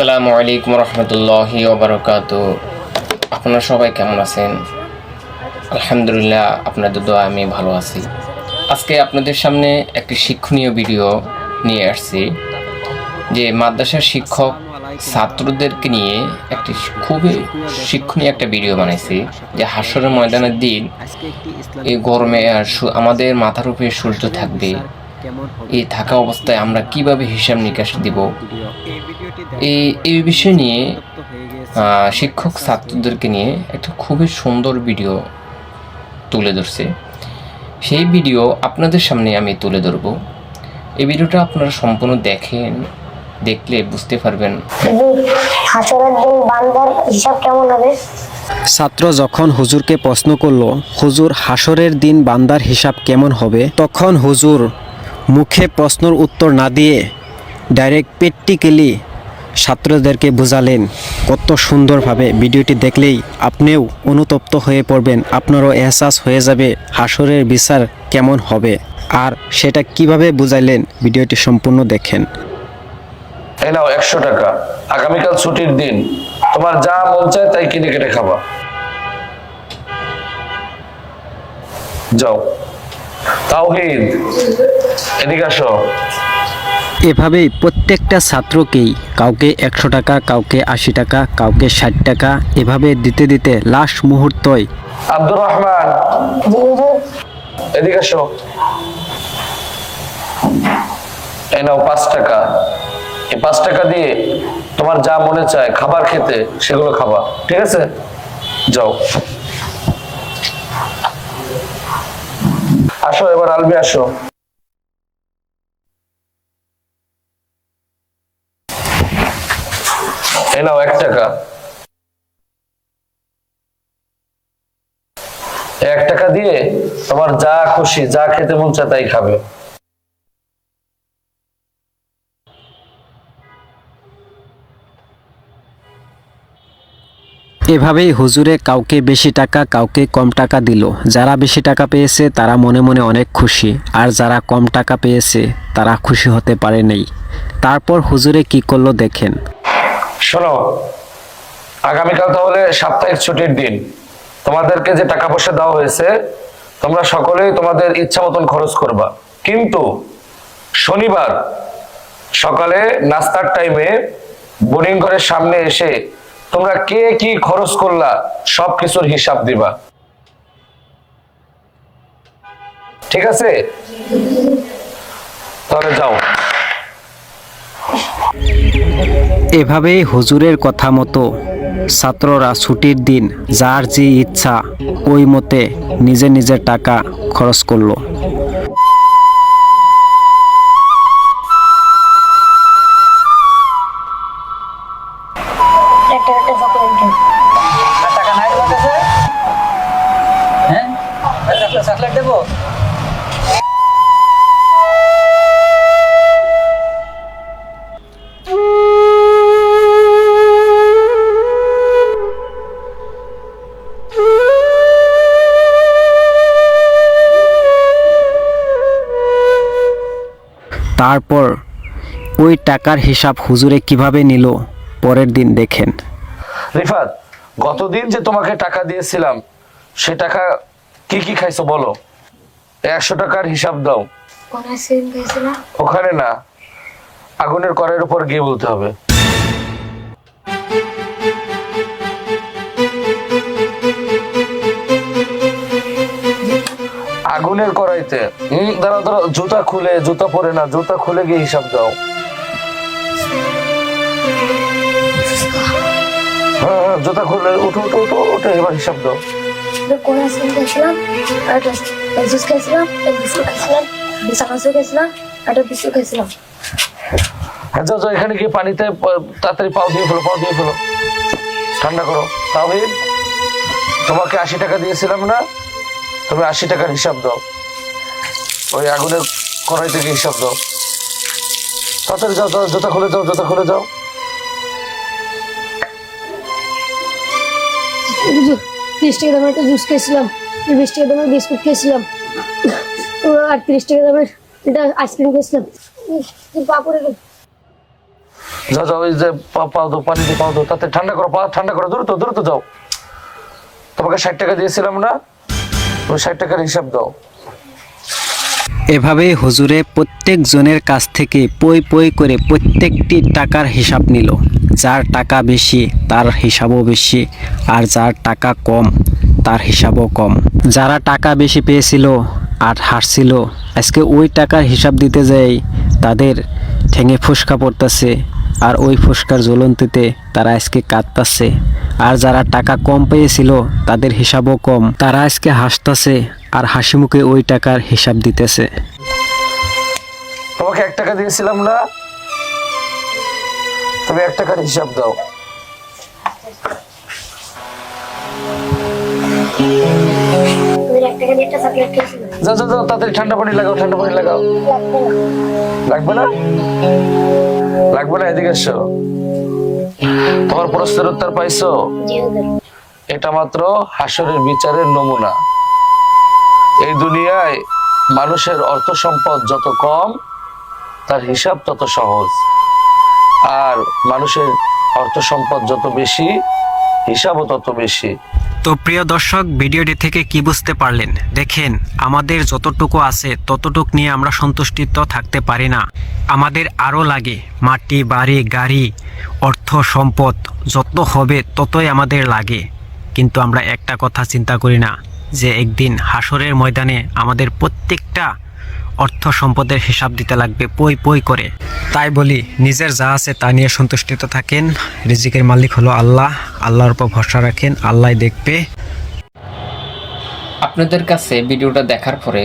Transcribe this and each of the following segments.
আসসালামু আলাইকুম রহমতুল্লাহি ওবরকাত আপনারা সবাই কেমন আছেন? আলহামদুলিল্লাহ, আপনাদের দোয়া আমি ভালো আছি। আজকে আপনাদের সামনে একটি শিক্ষণীয় ভিডিও নিয়ে আসছি, যে মাদ্রাসার শিক্ষক ছাত্রদেরকে নিয়ে একটি খুবই শিক্ষণীয় একটা ভিডিও বানাইছি, যে হাসরের ময়দানের দিন এই গরমে আমাদের মাথার উপরে সূর্য থাকবে। এই থাকা অবস্থায় আমরা কীভাবে হিসাব নিকাশ দিব? এই এই বিষয় নিয়ে শিক্ষক ছাত্রদেরকে নিয়ে একটা খুবই সুন্দর ভিডিও তুলে ধরছে। সেই ভিডিও আপনাদের সামনে আমি তুলে ধরব। এই ভিডিওটা আপনারা সম্পূর্ণ দেখেন দেখলে বুঝতে পারবেন। হাসরের দিন বান্দার হিসাব কেমন হবে? ছাত্র যখন হুজুরকে প্রশ্ন করল হুজুর হাসরের দিন বান্দার হিসাব কেমন হবে? তখন হুজুর মুখে প্রশ্নর উত্তর না দিয়ে ডাইরেক্ট প্র্যাকটিক্যালি ছাত্রদেরকে বোঝালেন। কত সুন্দরভাবে ভিডিওটি দেখলেই আপনিও অনুতপ্ত হয়ে পড়বেন। আপনারও এহসাস হয়ে যাবে হাসরের বিচার কেমন হবে আর সেটা কীভাবে বুঝাইলেন ভিডিওটি সম্পূর্ণ দেখেন। এই নাও একশো টাকা। আগামীকাল ছুটির দিন। তোমার যা মন চায় তাই কিনে কেটে খাবা। যাও। এদিকে আসো। এভাবেই প্রত্যেকটা ছাত্রকেই কাউকে একশো টাকা কাউকে আশি টাকা কাউকে ষাট টাকা এভাবে দিতে দিতে লাস্ট মুহূর্তই আব্দুর রহমান। এদিকে আসো। এই নাও পাঁচ টাকা। এই পাঁচ টাকা দিয়ে তোমার যা মনে চায় খাবার খেতে সেগুলো খাবা। ঠিক আছে? যাও। আসো এবার আলবি আসো। নাও এক টাকা। এক টাকা দিয়ে তোমার যা খুশি, যা খেতে মন চায় তাই খাবে। এভাবেই হুজুরে কাউকে বেশি টাকা, কাউকে কম টাকা দিল। যারা বেশি টাকা পেয়েছে, তারা মনে মনে অনেক খুশি। আর যারা কম টাকা পেয়েছে, তারা খুশি হতে পারে নাই। তারপর হুজুরে কি করল দেখেন। শোনো, আগামীকাল তাহলে সাপ্তাহিক ছুটির দিন। তোমাদেরকে যে টাকা পয়সা দেওয়া হয়েছে, তোমরা সকলেই তোমাদের ইচ্ছা মতন খরচ করবা। কিন্তু শনিবার সকালে নাস্তার টাইমে বোর্ডিং ঘরের সামনে এসে তোমরা কে কি খরচ করলা সব কিছুর হিসাব দিবা। ঠিক আছে? তাহলে যাও। এভাবেই হুজুরের কথা মতো ছাত্ররা ছুটির দিন যার যে ইচ্ছা ওই মতে নিজে নিজের টাকা খরচ করল। হ্যাঁ? দেবো? তারপর ওই টাকার হিসাব হুজুরে কীভাবে নিল? পরের দিন দেখেন। রিফাত গতদিন যে তোমাকে টাকা দিয়েছিলাম সে টাকা কি কি খাইছো বলো? একশো টাকার হিসাব দাও। ওখানে না আগুনের করের উপর গিয়ে বলতে হবে। আগুনের কড়াইতে। হম দাঁড়াও দাঁড়াও জুতা খুলে জুতা পরে না জুতা খুলে গিয়ে হিসাব দাও। হ্যাঁ হ্যাঁ জুতা খুলে উঠো উঠো উঠো উঠো এবার হিসাব দাও। আর একটা জুস এক বিস্কুট একটা বিস্কুট হ্যাঁ যাও যাও এখানে গিয়ে পানিতে তাড়াতাড়ি পাও দিয়ে ফেলো পাও দিয়ে ফেলো। ঠান্ডা করো। তাহিদ তোমাকে আশি টাকা দিয়েছিলাম না? তুমি আশি টাকার হিসাব দাও। ওই আগুনের কড়াই থেকে হিসাব দাও। তাড়াতাড়ি যাও জুতা খুলে যাও জুতা খুলে হুজুর তিরিশ টাকা দামের একটা জুস খাইছিলাম বিশ টাকা দামের বিস্কুট খাইছিলাম আর তিরিশ টাকা দামের এটা আইসক্রিম খাইছিলাম পাপড়ে যাও যাও ওই যে পাও দাও পানি দিয়ে পাও দাও তাতে ঠান্ডা করো পা ঠান্ডা করো দ্রুত দ্রুত যাও। তোমাকে ষাট টাকা দিয়েছিলাম না? ষাট টাকার হিসাব দাও। এভাবেই হুজুরে প্রত্যেকজনের কাছ থেকে পই পই করে প্রত্যেকটি টাকার হিসাব নিল। যার টাকা বেশি, তার হিসাবও বেশি, আর যার টাকা কম, তার হিসাবও কম। যারা টাকা বেশি পেয়েছিল আর হারছিল, আজকে ওই টাকার হিসাব দিতে যাই, তাদের ঠেঙে ফুসকা পড়তেছে। আর ওই ফুসকার জ্বলন্তিতে তারা আজকে কাঁদতাছে। আর যারা টাকা কম পেয়েছিল তাদের হিসাবও কম। তারা আজকে হাসতাছে আর হাসি মুখে ওই টাকার হিসাব দিতেছে। তোমাকে এক টাকা দিয়েছিলাম না? তুমি এক টাকার হিসাব দাও। যাও যাও যাও তাড়াতাড়ি ঠান্ডা পানি লাগাও ঠান্ডা পানি লাগাও। লাগবে না? লাগবে না এদিকে এসো। তোমার প্রশ্নের উত্তর পাইছো? এটা মাত্র হাসরের বিচারের নমুনা। এই দুনিয়ায় মানুষের অর্থ সম্পদ যত কম, তার হিসাব তত সহজ। আর মানুষের অর্থ সম্পদ যত বেশি হিসাবও তত বেশি। তো প্রিয় দর্শক, ভিডিওটি থেকে কি বুঝতে পারলেন? দেখেন, আমাদের যতটুকু আছে, ততটুক নিয়ে আমরা সন্তুষ্টিত থাকতে পারি না। আমাদের আরও লাগে মাটি, বাড়ি, গাড়ি, অর্থ, সম্পদ, যত হবে ততই আমাদের লাগে। কিন্তু আমরা একটা কথা চিন্তা করি না, যে একদিন হাসরের ময়দানে আমাদের প্রত্যেকটা অর্থ সম্পদের হিসাব দিতে লাগবে পই পই করে। তাই বলি, নিজের যা আছে তা নিয়ে সন্তুষ্টিত থাকেন। রিজিকের মালিক হলো আল্লাহ। আল্লাহর উপর ভরসা রাখেন। আল্লাহ দেখবে। আপনাদের কাছে ভিডিওটা দেখার পরে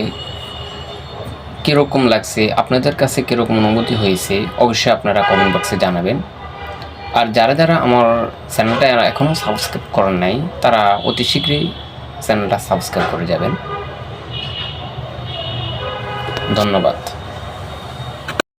কীরকম লাগছে? আপনাদের কাছে কীরকম অনুভূতি হয়েছে? অবশ্যই আপনারা কমেন্ট বক্সে জানাবেন। আর যারা যারা আমার চ্যানেলটা এখনও সাবস্ক্রাইব করেন নাই, তারা অতি শীঘ্রই চ্যানেলটা সাবস্ক্রাইব করে যাবেন। ধন্যবাদ।